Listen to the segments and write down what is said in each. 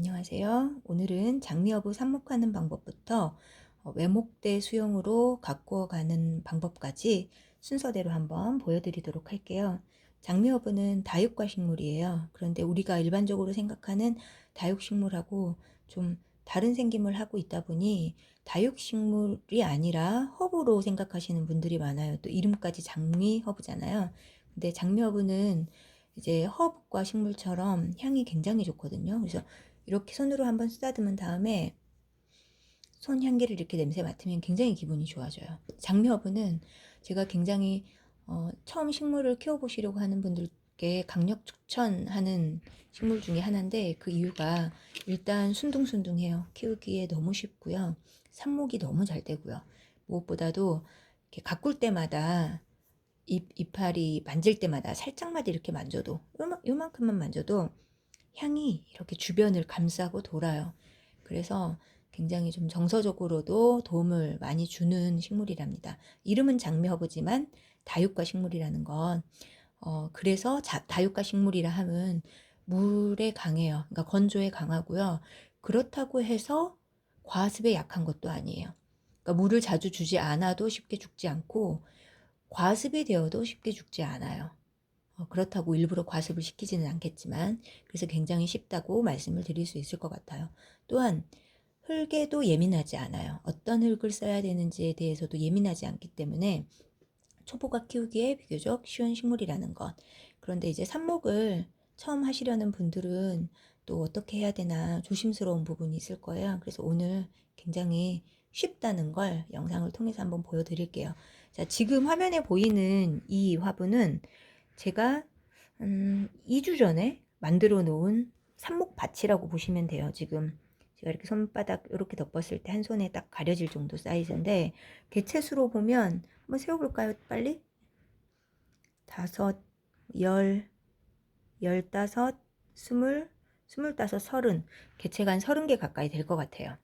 안녕하세요. 오늘은 장미여부 삽목하는 방법부터 어, 외목대 수용으로 가꾸어 가는 방법까지 순서대로 한번 보여드리도록 할게요. 장미여부는 다육과 식물이에요. 그런데 우리가 일반적으로 생각하는 다육식물하고 좀 다른 생김을 하고 있다 보니 다육식물이 아니라 허브로 생각하시는 분들이 많아요. 또 이름까지 장미 허브잖아요. 근데 장미허브는 이제 허브과 식물처럼 향이 굉장히 좋거든요. 그래서 이렇게 손으로 한번 쓰다듬은 다음에 손 향기를 이렇게 냄새 맡으면 굉장히 기분이 좋아져요. 장미허브는 제가 굉장히 어, 처음 식물을 키워보시려고 하는 분들께 강력 추천하는 식물 중에 하나인데 그 이유가 일단 순둥순둥해요. 키우기에 너무 쉽고요. 삽목이 너무 잘 되고요. 무엇보다도 이렇게 가꿀 때마다 잎, 이파리 만질 때마다 살짝만 이렇게 만져도 요만, 요만큼만 만져도 향이 이렇게 주변을 감싸고 돌아요. 그래서 굉장히 좀 정서적으로도 도움을 많이 주는 식물이랍니다. 이름은 장미허브지만 다육과 식물이라는 건 어, 그래서 자, 다육과 식물이라 함은 물에 강해요. 그러니까 건조에 강하고요. 그렇다고 해서 과습에 약한 것도 아니에요. 그러니까 물을 자주 주지 않아도 쉽게 죽지 않고 과습이 되어도 쉽게 죽지 않아요. 어, 그렇다고 일부러 과습을 시키지는 않겠지만 그래서 굉장히 쉽다고 말씀을 드릴 수 있을 것 같아요. 또한 흙에도 예민하지 않아요. 어떤 흙을 써야 되는지에 대해서도 예민하지 않기 때문에 초보가 키우기에 비교적 쉬운 식물이라는 것. 그런데 이제 삽목을 처음 하시려는 분들은 또 어떻게 해야 되나 조심스러운 부분이 있을 거예요. 그래서 오늘 굉장히 쉽다는 걸 영상을 통해서 한번 보여드릴게요. 자, 지금 화면에 보이는 이 화분은 제가 음, 2주 전에 만들어 놓은 삽목밭이라고 보시면 돼요. 지금 제가 이렇게 손바닥 이렇게 덮었을 때 한 손에 딱 가려질 정도 사이즈인데 개체수로 보면 한번 세워볼까요? 빨리 다섯, 열, 열다섯, 스물, 스물다섯, 서른 개체가 한 서른 개 가까이 될 것 같아요.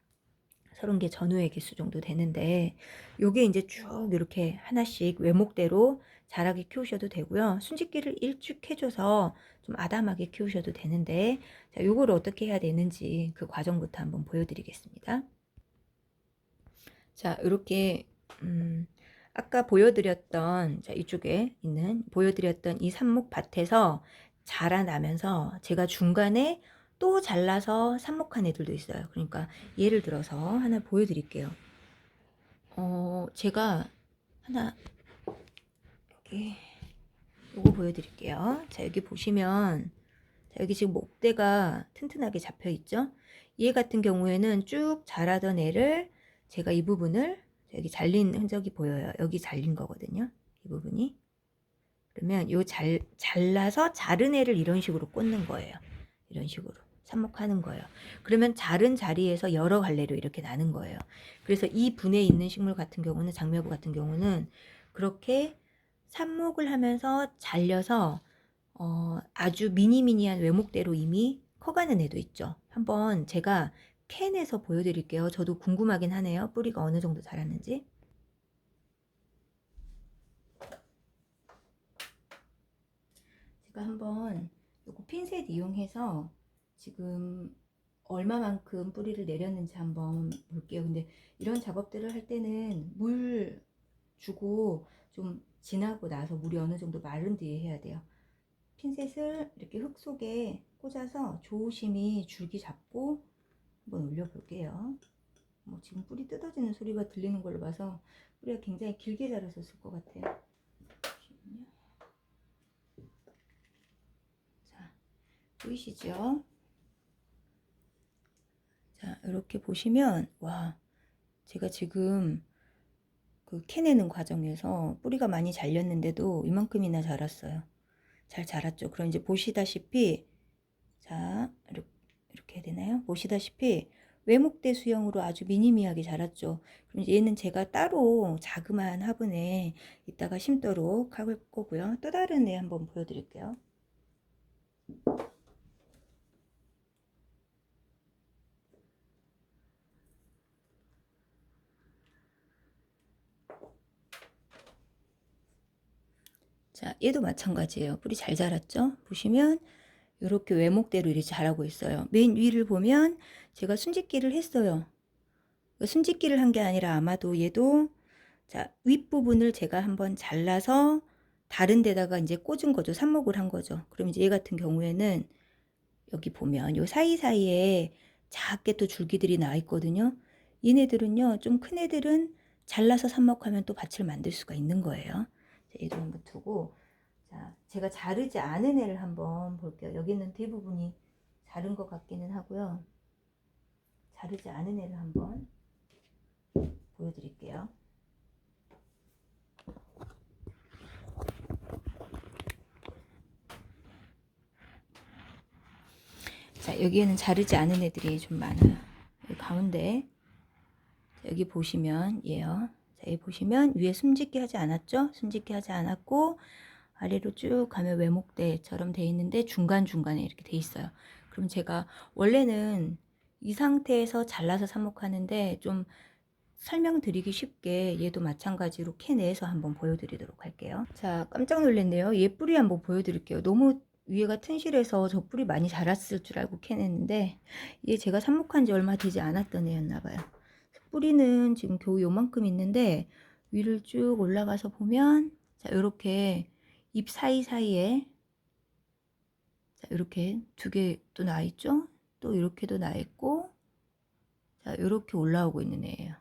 서른 개 전후의 개수 정도 되는데 요게 이제 쭉 이렇게 하나씩 외목대로 자라게 키우셔도 되고요. 순짓기를 일찍 해줘서 좀 아담하게 키우셔도 되는데 자, 요거를 어떻게 해야 되는지 그 과정부터 한번 보여드리겠습니다. 자, 이렇게 음, 아까 보여드렸던 자, 이쪽에 있는 보여드렸던 이 삽목밭에서 자라나면서 제가 중간에 또 잘라서 삽목한 애들도 있어요. 그러니까 예를 들어서 하나 보여드릴게요. 어, 제가 하나 여기 요거 보여드릴게요. 자 여기 보시면 자 여기 지금 목대가 튼튼하게 잡혀 있죠. 얘 같은 경우에는 쭉 자라던 애를 제가 이 부분을 여기 잘린 흔적이 보여요. 여기 잘린 거거든요. 이 부분이. 그러면 요 잘, 잘라서 자른 애를 이런 식으로 꽂는 거예요. 이런 식으로. 삽목하는 거예요. 그러면 자른 자리에서 여러 갈래로 이렇게 나는 거예요. 그래서 이 분에 있는 식물 같은 경우는 장미여부 같은 경우는 그렇게 삽목을 하면서 잘려서 어, 아주 미니미니한 외목대로 이미 커가는 애도 있죠. 한번 제가 캔에서 보여드릴게요. 저도 궁금하긴 하네요. 뿌리가 어느 정도 자랐는지. 제가 한번 요거 핀셋 이용해서 지금 얼마만큼 뿌리를 내렸는지 한번 볼게요. 근데 이런 작업들을 할 때는 물 주고 좀 지나고 나서 물이 어느 정도 마른 뒤에 해야 돼요. 핀셋을 이렇게 흙 속에 꽂아서 조심히 줄기 잡고 한번 올려볼게요. 뭐 지금 뿌리 뜯어지는 소리가 들리는 걸로 봐서 뿌리가 굉장히 길게 자랐었을 것 같아요. 자, 보이시죠? 자, 이렇게 보시면, 와, 제가 지금 그 캐내는 과정에서 뿌리가 많이 잘렸는데도 이만큼이나 자랐어요. 잘 자랐죠. 그럼 이제 보시다시피, 자, 이렇게, 이렇게 해야 되나요? 보시다시피, 외목대 수영으로 아주 미니미하게 자랐죠. 그럼 얘는 제가 따로 자그마한 화분에 이따가 심도록 할 거고요. 또 다른 애 한번 보여드릴게요. 얘도 마찬가지예요. 뿌리 잘 자랐죠? 보시면 이렇게 외목대로 이렇게 자라고 있어요. 맨 위를 보면 제가 순짓기를 했어요. 순짓기를 한 게 아니라 아마도 얘도 자 윗부분을 제가 한번 잘라서 다른 데다가 이제 꽂은 거죠. 삽목을 한 거죠. 그럼 이제 얘 같은 경우에는 여기 보면 요 사이사이에 작게 또 줄기들이 나와 있거든요. 얘네들은요, 좀 큰 애들은 잘라서 삽목하면 또 밭을 만들 수가 있는 거예요. 자, 얘도 한번 두고, 자, 제가 자르지 않은 애를 한번 볼게요. 여기는 대부분이 자른 것 같기는 하고요. 자르지 않은 애를 한번 보여드릴게요. 자, 여기에는 자르지 않은 애들이 좀 많아요. 여기 가운데 자, 여기 보시면 얘요. 자, 여기 보시면 위에 숨짓기 하지 않았죠? 숨짓기 하지 않았고 아래로 쭉 가면 외목대처럼 돼 있는데 중간중간에 이렇게 돼 있어요. 그럼 제가 원래는 이 상태에서 잘라서 삽목하는데 좀 설명드리기 쉽게 얘도 마찬가지로 캐내서 한번 보여드리도록 할게요. 자, 깜짝 놀랐네요. 얘 뿌리 한번 보여드릴게요. 너무 위에가 튼실해서 저 뿌리 많이 자랐을 줄 알고 캐냈는데 얘 제가 삽목한 지 얼마 되지 않았던 애였나 봐요. 뿌리는 지금 겨우 요만큼 있는데 위를 쭉 올라가서 보면 자, 요렇게 잎 사이사이에 자, 이렇게 두 개 또 나 있죠? 또 이렇게도 나 있고 자, 이렇게 올라오고 있는 애예요.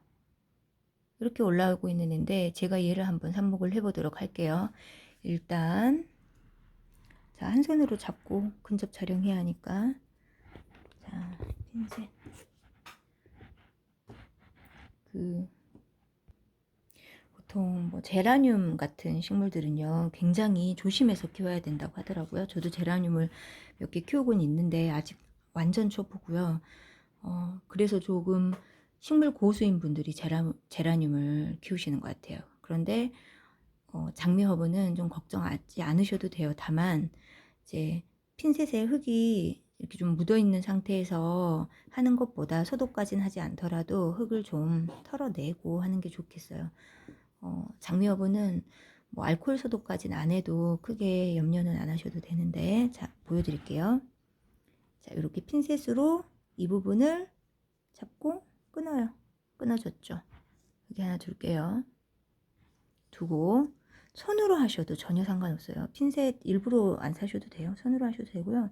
이렇게 올라오고 있는 애인데 제가 얘를 한번 삽목을 해보도록 할게요. 일단 자, 한 손으로 잡고 근접 촬영해야 하니까 자, 핀셋 그 보통 뭐 제라늄 같은 식물들은요 굉장히 조심해서 키워야 된다고 하더라고요. 저도 제라늄을 몇 개 키우고는 있는데 아직 완전 초보고요. 어, 그래서 조금 식물 고수인 분들이 제라, 제라늄을 키우시는 것 같아요. 그런데 어, 장미 허브는 좀 걱정하지 않으셔도 돼요. 다만 이제 핀셋에 흙이 이렇게 좀 묻어 있는 상태에서 하는 것보다 소독까지는 하지 않더라도 흙을 좀 털어내고 하는 게 좋겠어요. 어, 장미 허브는 뭐 알코올 소독까지는 안 해도 크게 염려는 안 하셔도 되는데 자 보여드릴게요. 자 이렇게 핀셋으로 이 부분을 잡고 끊어요. 끊어졌죠. 여기 하나 둘게요. 두고 손으로 하셔도 전혀 상관없어요. 핀셋 일부러 안 사셔도 돼요. 손으로 하셔도 되고요.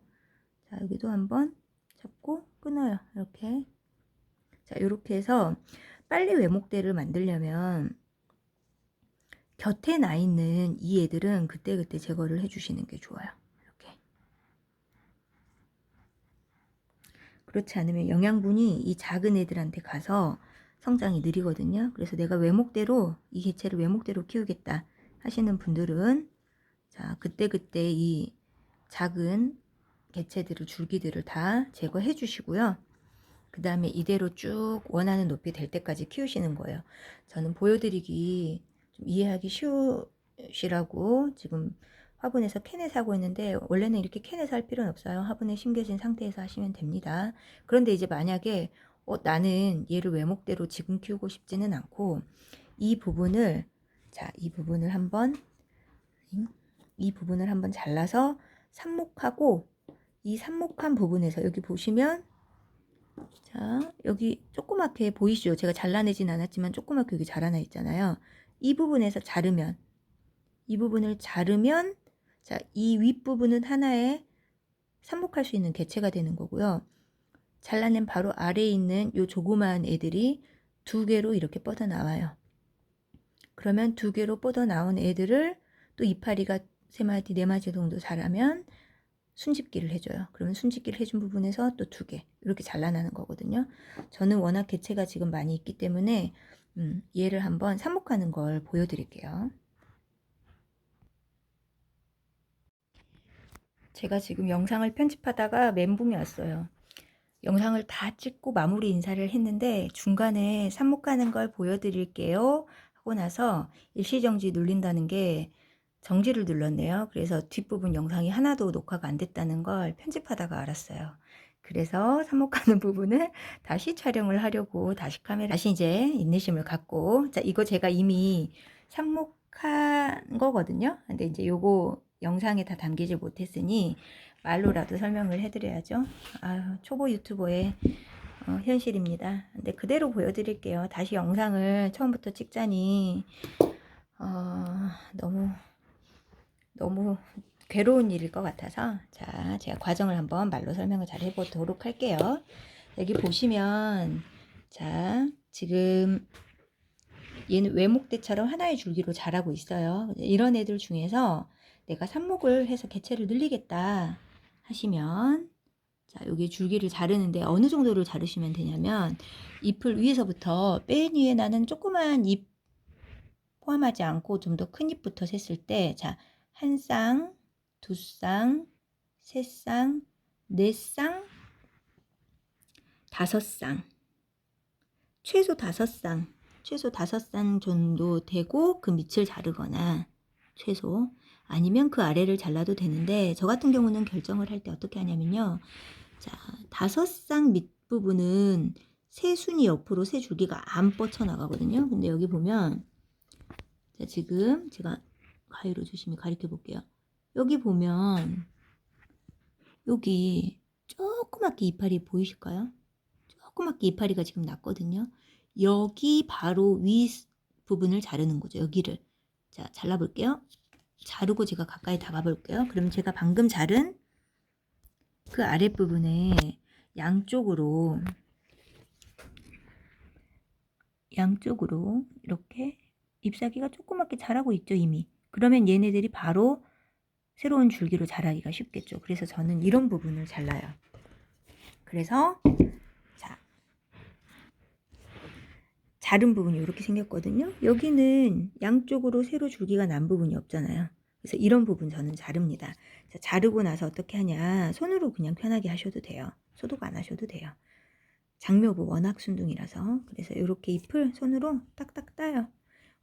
자 여기도 한번 잡고 끊어요. 이렇게 자 이렇게 해서 빨리 외목대를 만들려면 곁에 나 있는 이 애들은 그때그때 제거를 해주시는 게 좋아요. 이렇게. 그렇지 않으면 영양분이 이 작은 애들한테 가서 성장이 느리거든요. 그래서 내가 외목대로 이 개체를 외목대로 키우겠다 하시는 분들은 자 그때그때 이 작은 개체들을 줄기들을 다 제거해 주시고요. 그 다음에 이대로 쭉 원하는 높이 될 때까지 키우시는 거예요. 저는 보여드리기 좀 이해하기 쉬우시라고 지금 화분에서 캔에서 하고 있는데 원래는 이렇게 캔에서 할 필요는 없어요. 화분에 심겨진 상태에서 하시면 됩니다. 그런데 이제 만약에 어, 나는 얘를 외목대로 지금 키우고 싶지는 않고 이 부분을 자, 이 부분을 한번 이 부분을 한번 잘라서 삽목하고 이 삽목한 부분에서 여기 보시면 자, 여기 조그맣게 보이시죠? 제가 잘라내진 않았지만 조그맣게 여기 자라나 있잖아요. 이 부분에서 자르면 이 부분을 자르면 자, 이 윗부분은 하나의 삽목할 수 있는 개체가 되는 거고요. 잘라낸 바로 아래에 있는 요 조그마한 애들이 두 개로 이렇게 뻗어 나와요. 그러면 두 개로 뻗어 나온 애들을 또 이파리가 세 마디, 네 마디 정도 자라면 순집기를 해줘요. 그러면 순집기를 해준 부분에서 또 두 개, 이렇게 잘라나는 거거든요. 저는 워낙 개체가 지금 많이 있기 때문에 음, 얘를 한번 삽목하는 걸 보여드릴게요. 제가 지금 영상을 편집하다가 멘붕이 왔어요. 영상을 다 찍고 마무리 인사를 했는데 중간에 삽목하는 걸 보여드릴게요 하고 나서 일시정지 눌린다는 게 정지를 눌렀네요. 그래서 뒷부분 영상이 하나도 녹화가 안 됐다는 걸 편집하다가 알았어요. 그래서 삽목하는 부분을 다시 촬영을 하려고 다시 카메라 다시 이제 인내심을 갖고 자 이거 제가 이미 삽목한 거거든요. 근데 이제 요거 영상에 다 담기지 못했으니 말로라도 설명을 해드려야죠. 아유, 초보 유튜버의 어, 현실입니다. 근데 그대로 보여드릴게요. 다시 영상을 처음부터 찍자니 어, 너무 너무 괴로운 일일 것 같아서 자 제가 과정을 한번 말로 설명을 잘 해보도록 할게요. 여기 보시면 자 지금 얘는 외목대처럼 하나의 줄기로 자라고 있어요. 이런 애들 중에서 내가 삽목을 해서 개체를 늘리겠다 하시면 자 여기 줄기를 자르는데 어느 정도를 자르시면 되냐면 잎을 위에서부터 맨 위에 나는 조그만 잎 포함하지 않고 좀 더 큰 잎부터 셌을 때 자 한 쌍, 두 쌍, 세 쌍, 네 쌍, 다섯 쌍 최소 다섯 쌍 최소 다섯 쌍 정도 되고 그 밑을 자르거나 최소 아니면 그 아래를 잘라도 되는데 저 같은 경우는 결정을 할 때 어떻게 하냐면요. 자, 다섯 쌍 밑부분은 새 순이 옆으로 새 줄기가 안 뻗쳐 나가거든요. 근데 여기 보면 자, 지금 제가 가위로 조심히 가리켜 볼게요. 여기 보면 여기 조그맣게 이파리 보이실까요? 조그맣게 이파리가 지금 났거든요. 여기 바로 위 부분을 자르는 거죠. 여기를. 자, 잘라볼게요. 자르고 제가 가까이 다가볼게요. 그럼 제가 방금 자른 그 아랫부분에 양쪽으로 양쪽으로 이렇게 잎사귀가 조그맣게 자라고 있죠, 이미. 그러면 얘네들이 바로 새로운 줄기로 자라기가 쉽겠죠. 그래서 저는 이런 부분을 잘라요. 그래서 자 자른 부분이 이렇게 생겼거든요. 여기는 양쪽으로 세로 줄기가 난 부분이 없잖아요. 그래서 이런 부분 저는 자릅니다. 자, 자르고 나서 어떻게 하냐. 손으로 그냥 편하게 하셔도 돼요. 소독 안 하셔도 돼요. 장묘부 워낙 순둥이라서. 그래서 이렇게 잎을 손으로 딱딱 따요.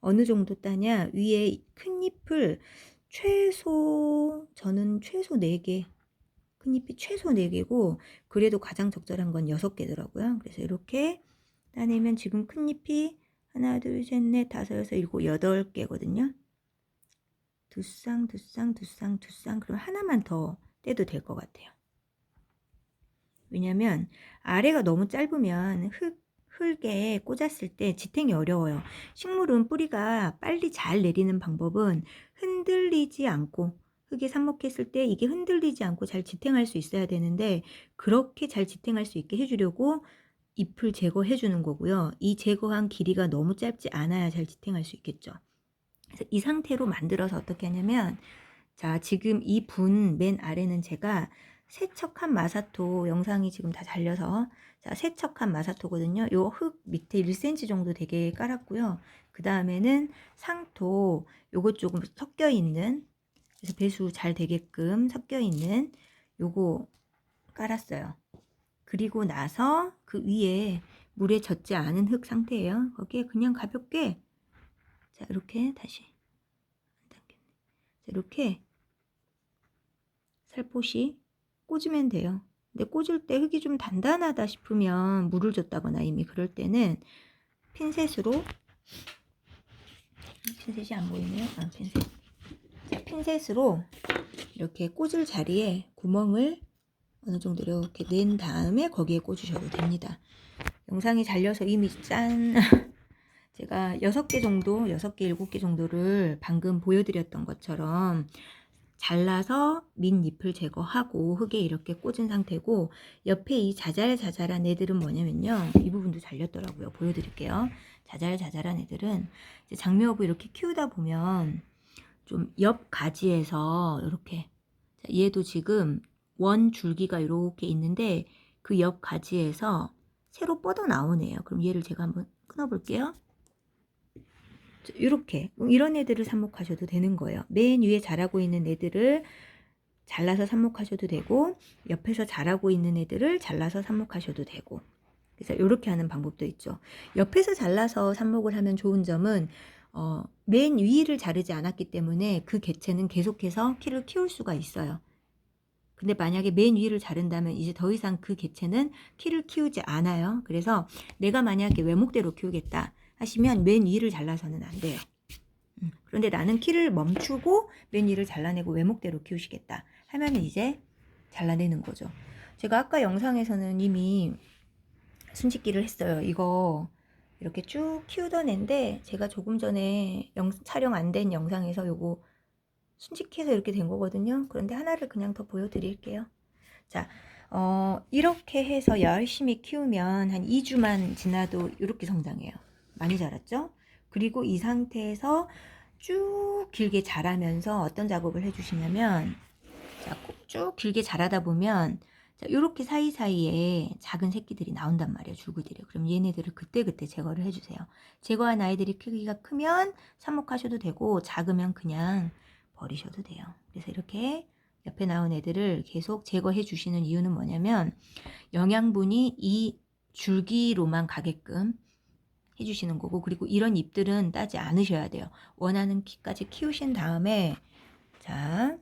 어느 정도 따냐. 위에 큰 잎을 최소, 저는 최소 4개. 큰 잎이 최소 4개고, 그래도 가장 적절한 건 6개더라고요. 그래서 이렇게 따내면 지금 큰 잎이 하나, 둘, 셋, 넷, 다섯, 여섯, 일곱, 여덟 개거든요. 두 쌍, 두 쌍, 두 쌍, 두 쌍. 그럼 하나만 더 떼도 될 것 같아요. 왜냐면 아래가 너무 짧으면 흙, 흙에 꽂았을 때 지탱이 어려워요. 식물은 뿌리가 빨리 잘 내리는 방법은 흔들리지 않고 흙에 삽목했을 때 이게 흔들리지 않고 잘 지탱할 수 있어야 되는데 그렇게 잘 지탱할 수 있게 해주려고 잎을 제거해 주는 거고요. 이 제거한 길이가 너무 짧지 않아야 잘 지탱할 수 있겠죠. 그래서 이 상태로 만들어서 어떻게 하냐면 자 지금 이 분 맨 아래는 제가 세척한 마사토 영상이 지금 다 잘려서 자 세척한 마사토거든요. 요 흙 밑에 1cm 정도 되게 깔았고요. 그 다음에는 상토 요거 조금 섞여 있는 그래서 배수 잘 되게끔 섞여 있는 요거 깔았어요. 그리고 나서 그 위에 물에 젖지 않은 흙 상태예요. 거기에 그냥 가볍게 자 이렇게 다시 자, 이렇게 살포시 꽂으면 돼요. 근데 꽂을 때 흙이 좀 단단하다 싶으면 물을 줬다거나 이미 그럴 때는 핀셋으로 핀셋이 안 보이네요. 아 핀셋. 자, 핀셋으로 이렇게 꽂을 자리에 구멍을 어느 정도 이렇게 낸 다음에 거기에 꽂으셔도 됩니다. 영상이 잘려서 이미 짠 제가 6개 정도 6개 7개 정도를 방금 보여드렸던 것처럼 잘라서 밑잎을 제거하고 흙에 이렇게 꽂은 상태고 옆에 이 자잘자잘한 애들은 뭐냐면요 이 부분도 잘렸더라고요 보여드릴게요 자잘자잘한 애들은 장미어부 이렇게 키우다 보면 좀 옆 가지에서 이렇게 얘도 지금 원 줄기가 이렇게 있는데 그 옆 가지에서 새로 뻗어 나오네요. 그럼 얘를 제가 한번 끊어 볼게요. 이렇게 이런 애들을 삽목하셔도 되는 거예요. 맨 위에 자라고 있는 애들을 잘라서 삽목하셔도 되고 옆에서 자라고 있는 애들을 잘라서 삽목하셔도 되고 그래서 이렇게 하는 방법도 있죠. 옆에서 잘라서 삽목을 하면 좋은 점은 어, 맨 위를 자르지 않았기 때문에 그 개체는 계속해서 키를 키울 수가 있어요. 근데 만약에 맨 위를 자른다면 이제 더 이상 그 개체는 키를 키우지 않아요. 그래서 내가 만약에 외목대로 키우겠다 하시면 맨 위를 잘라서는 안 돼요. 음, 그런데 나는 키를 멈추고 맨 위를 잘라내고 외목대로 키우시겠다 하면 이제 잘라내는 거죠. 제가 아까 영상에서는 이미 순짓기를 했어요. 이거 이렇게 쭉 키우던 애인데 제가 조금 전에 영, 촬영 안 된 영상에서 요거 순직해서 이렇게 된 거거든요. 그런데 하나를 그냥 더 보여드릴게요. 자, 어, 이렇게 해서 열심히 키우면 한 2주만 지나도 이렇게 성장해요. 많이 자랐죠? 그리고 이 상태에서 쭉 길게 자라면서 어떤 작업을 해주시냐면, 자, 꼭쭉 길게 자라다 보면, 자, 요렇게 사이사이에 작은 새끼들이 나온단 말이에요. 줄기들이. 그럼 얘네들을 그때그때 제거를 해주세요. 제거한 아이들이 크기가 크면 삽목하셔도 되고, 작으면 그냥 버리셔도 돼요. 그래서 이렇게 옆에 나온 애들을 계속 제거해 주시는 이유는 뭐냐면 영양분이 이 줄기로만 가게끔 해주시는 거고 그리고 이런 잎들은 따지 않으셔야 돼요. 원하는 키까지 키우신 다음에 자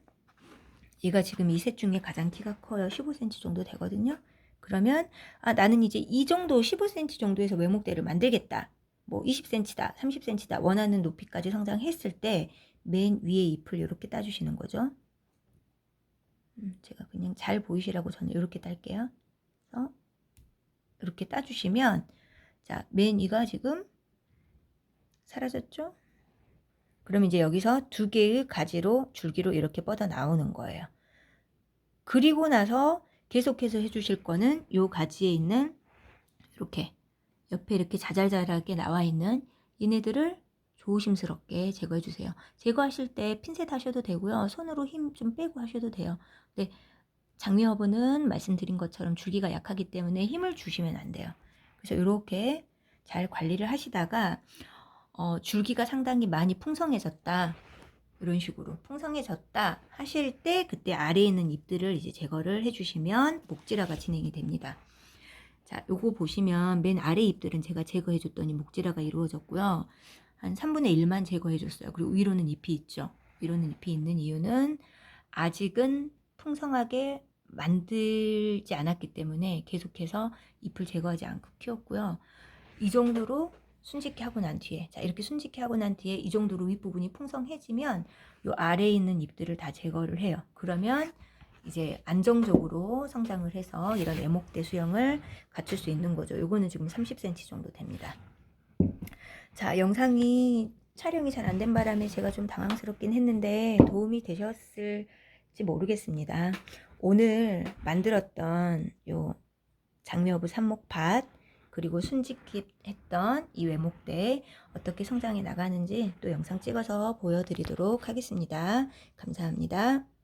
얘가 지금 이 셋 중에 가장 키가 커요. 15cm 정도 되거든요. 그러면 아 나는 이제 이 정도 15cm 정도에서 외목대를 만들겠다. 뭐 20cm다, 30cm다 원하는 높이까지 성장했을 때 맨 위에 잎을 이렇게 따주시는 거죠. 음, 제가 그냥 잘 보이시라고 저는 이렇게 딸게요. 그래서 이렇게 따주시면 자, 맨 위가 지금 사라졌죠? 그럼 이제 여기서 두 개의 가지로 줄기로 이렇게 뻗어 나오는 거예요. 그리고 나서 계속해서 해주실 거는 요 가지에 있는 이렇게 옆에 이렇게 자잘자잘하게 나와 있는 얘네들을 조심스럽게 제거해 주세요. 제거하실 때 핀셋 하셔도 되고요. 손으로 힘 좀 빼고 하셔도 돼요. 근데 장미허브는 말씀드린 것처럼 줄기가 약하기 때문에 힘을 주시면 안 돼요. 그래서 이렇게 잘 관리를 하시다가 어, 줄기가 상당히 많이 풍성해졌다. 이런 식으로 풍성해졌다 하실 때 그때 아래에 있는 잎들을 이제 제거를 해주시면 목질화가 진행이 됩니다. 자, 요거 보시면 맨 아래 잎들은 제가 제거해 줬더니 목질화가 이루어졌고요. 한 3분의 1만 제거해 줬어요. 그리고 위로는 잎이 있죠. 위로는 잎이 있는 이유는 아직은 풍성하게 만들지 않았기 때문에 계속해서 잎을 제거하지 않고 키웠고요. 이 정도로 순직해 하고 난 뒤에 자 이렇게 순직해 하고 난 뒤에 이 정도로 윗부분이 풍성해지면 요 아래에 있는 잎들을 다 제거를 해요. 그러면 이제 안정적으로 성장을 해서 이런 애목대 수영을 갖출 수 있는 거죠. 요거는 지금 30cm 정도 됩니다. 자, 영상이 촬영이 잘 안 된 바람에 제가 좀 당황스럽긴 했는데 도움이 되셨을지 모르겠습니다. 오늘 만들었던 요 장미어부 삽목밭 그리고 순직했던 이 외목대 어떻게 성장해 나가는지 또 영상 찍어서 보여드리도록 하겠습니다. 감사합니다.